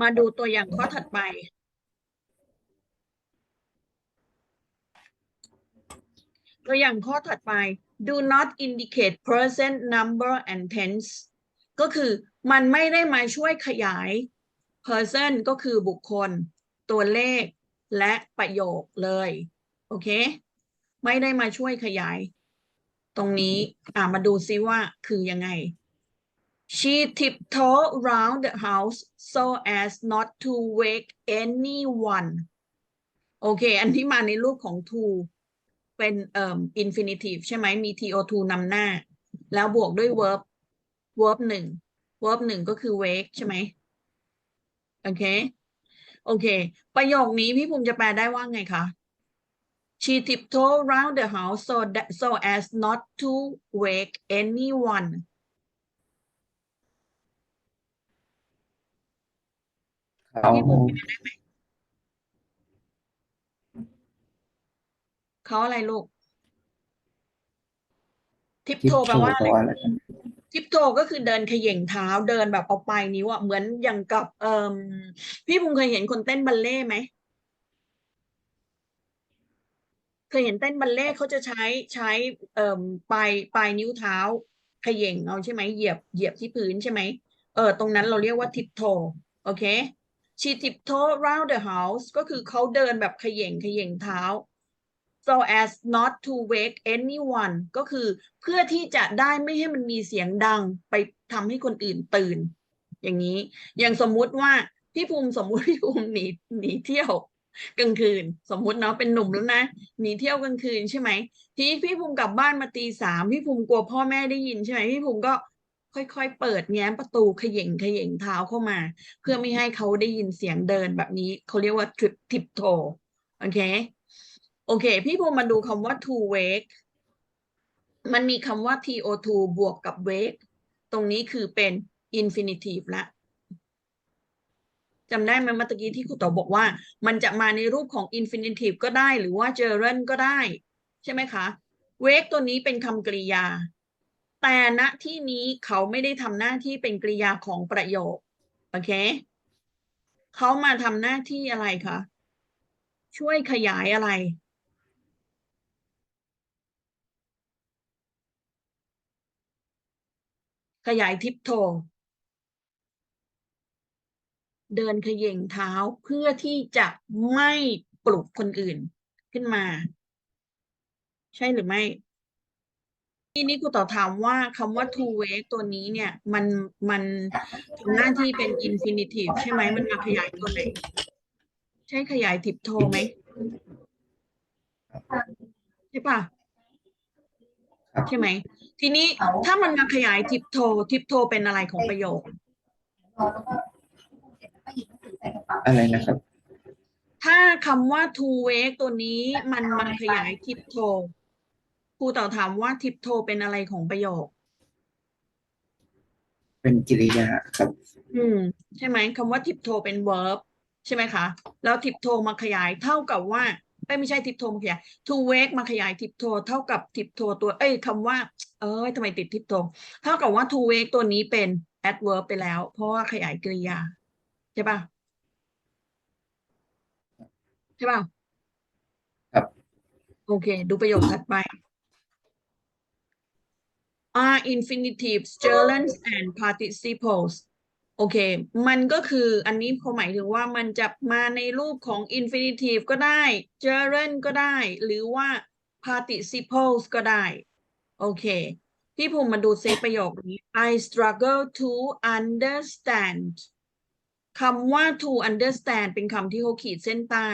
มาดูตัวอย่างข้อถัดไป ตัวอย่างข้อถัดไป do not indicate person number and tense ก็คือมันไม่ได้มาช่วยขยาย person ก็คือบุคคล ตัวเลขและประโยคเลย โอเค ไม่ได้มาช่วยขยาย ตรงนี้ อ่ามาดูซิว่าคือยังไง She tiptoed round the house so as not to wake anyone โอเค อันที่มาในรูปของ to เป็นเอ่อ infinitive ใช่ไหมมี to2 นำหน้า แล้วบวกด้วย verb verb หนึ่ง verb หนึ่งก็คือ wake ใช่ไหมโอเค โอเค ประโยคนี้พี่ภูมิจะแปลได้ว่าไงคะ She tiptoed round the house so that so as not to wake anyone เขาพี่ภูมิแปลได้ไหมเขาอะไรลูก ทิปทิปโทโชแปลว่าว์อะไรแปลว่าอะไรครับทิปโทก็คือเดินเขย่งเท้าเดินแบบเอาปลายนิ้วอะเหมือนอย่างกับ เอ่มพี่ภูมิเคยเห็นคนเต้นบัลเล่ต์ไหมเคยเห็นเต้นบัลเล่ต์เขาจะใช้ใช้เอ่มปลายปลายนิ้วเท้าเขย่งเอาใช่ไหมเหยียบเหยียบที่พื้นใช่ไหมเออตรงนั้นเราเรียกว่าทิปโทโอเค she tiptoe round the house ก็คือเขาเดินแบบขย่งขย่งเท้า so as not to wake anyone ก็คือเพื่อที่จะได้ไม่ให้มันมีเสียงดังไปทำให้คนอื่นตื่น อย่างนี้ อย่างสมมุติว่าพี่ภูมิสมมุติพี่ภูมิหนีหนีเที่ยวกลางคืน สมมุติเนาะเป็นหนุ่มแล้วนะหนีเที่ยวกลางคืนใช่ไหมทีพี่ภูมิกลับบ้านมาตีสามพี่ภูมิกลัวพ่อแม่ได้ยินใช่ไหมพี่ภูมิก็ ค่อยๆ เปิดแง้มประตูเขย่งเขย่งเท้าเข้ามา เพื่อไม่ให้เขาได้ยินเสียงเดินแบบนี้เขาเรียกว่า trip tiptoe โอเค โอเค พี่ภูมาดูคำว่า to wake มันมีคำว่า to2 บวกกับ wake ตรงนี้คือเป็น infinitive ละจำได้ไหมเมื่อตะกี้ที่ครูต่อบอกว่า มันจะมาในรูปของ infinitive ก็ได้หรือว่า gerund ก็ได้ ใช่ไหมคะ wake ตัวนี้เป็นคำกริยา แต่ณที่นี้เขาไม่ได้ทำหน้าที่เป็นกริยาของประโยค โอเค เขามาทำหน้าที่อะไรคะ ช่วยขยายอะไร ขยายทิปโท เดินเขย่งเท้าเพื่อที่จะไม่ปลุกคนอื่นขึ้นมา ใช่หรือไม่ ทีนี้ครูต่อถามว่าคำว่า to wake ตัวนี้เนี่ยมันมันทำหน้าที่เป็น infinitive ใช่ไหมมันมาขยายตัวไหนใช่ขยายทิปโทไหมใช่ปะครับใช่ไหม ทีนี้ถ้ามันมาขยายทิปโททิปโทเป็นอะไรของประโยค อะไรนะครับ ถ้าคำว่า to wake ตัวนี้มันมาขยายทิปโท ครูเต่าถามว่าทิปโทเป็นอะไรของประโยค เป็นกิริยาครับ อืม ใช่ไหมคำว่าทิปโทเป็น verb ใช่ไหมคะ แล้วทิปโทมาขยายเท่ากับว่าเอ้ยไม่ใช่ทิปโทมาขยาย to wake มาขยายทิปโทเท่ากับทิปโทตัว เอ้ยคำว่า เอ้ยทำไมติดทิปโทเท่ากับว่า to wake ตัวนี้เป็น adverb ไปแล้ว เพราะว่าขยายกริยา ใช่ปะใช่ปะครับ โอเค ดูประโยคถัดไป are infinitives gerunds and participles โอเค มันก็คืออันนี้เขาหมายถึงว่ามันจะมาในรูปของ infinitive ก็ได้ gerund ก็ได้ หรือว่า participles ก็ได้ โอเค พี่ภูมิมาดูเซฟประโยคนี้ I struggle to understand คำว่า to understand เป็นคำที่เขาขีดเส้นใต้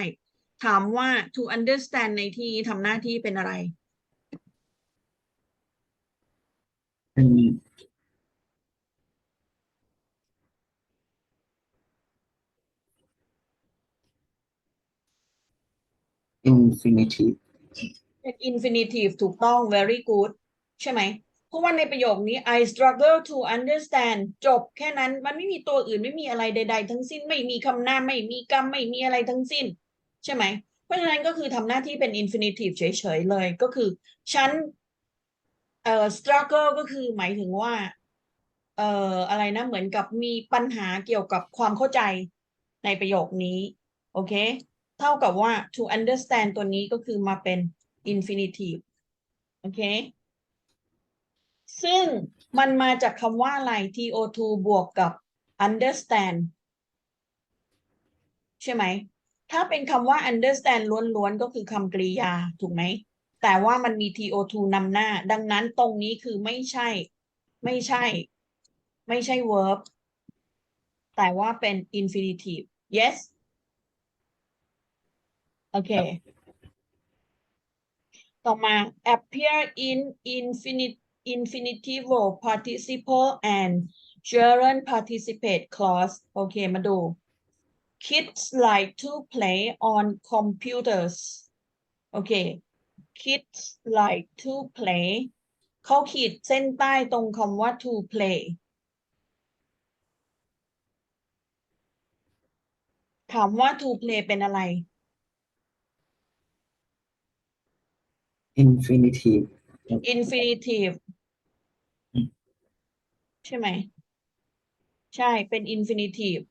ถามว่า to understand ในที่ทำหน้าที่เป็นอะไร เป็น infinitive เป็น infinitive ถูกต้อง very good ใช่ไหม เพราะว่าในประโยคนี้ I struggle to understand จบแค่นั้นมันไม่มีตัวอื่นไม่มีอะไรใด ๆ ทั้งสิ้นไม่มีคำนามไม่มีกรรมไม่มีอะไรทั้งสิ้น ใช่ไหม เพราะฉะนั้นก็คือทำหน้าที่เป็น infinitive เฉยๆเลยก็คือ ฉัน เอ่อ struggle ก็คือหมายถึงว่า เอ่ออะไรนะ เหมือนกับมีปัญหาเกี่ยวกับความเข้าใจในประโยคนี้ โอเค เท่ากับว่า to understand ตัวนี้ก็คือมาเป็น infinitive โอเค ซึ่งมันมาจากคำว่าอะไร to บวกกับ understand ใช่ไหม ถ้าเป็นคำว่า understand ล้วนๆ ก็คือคำกริยา ถูกไหม แต่ว่ามันมี to2 นำหน้า ดังนั้นตรงนี้คือไม่ใช่ ไม่ใช่ ไม่ใช่ verb แต่ว่าเป็น infinitive yes โอเค ต่อมา appear in infinite infinitival participle and gerund participate clause โอเค มาดู kids like to play on computers โอเค kids like to play เขาขีดเส้นใต้ตรงคำว่า to play ถามว่า to play เป็นอะไร infinitive infinitive อืมใช่ไหม ใช่เป็น infinitive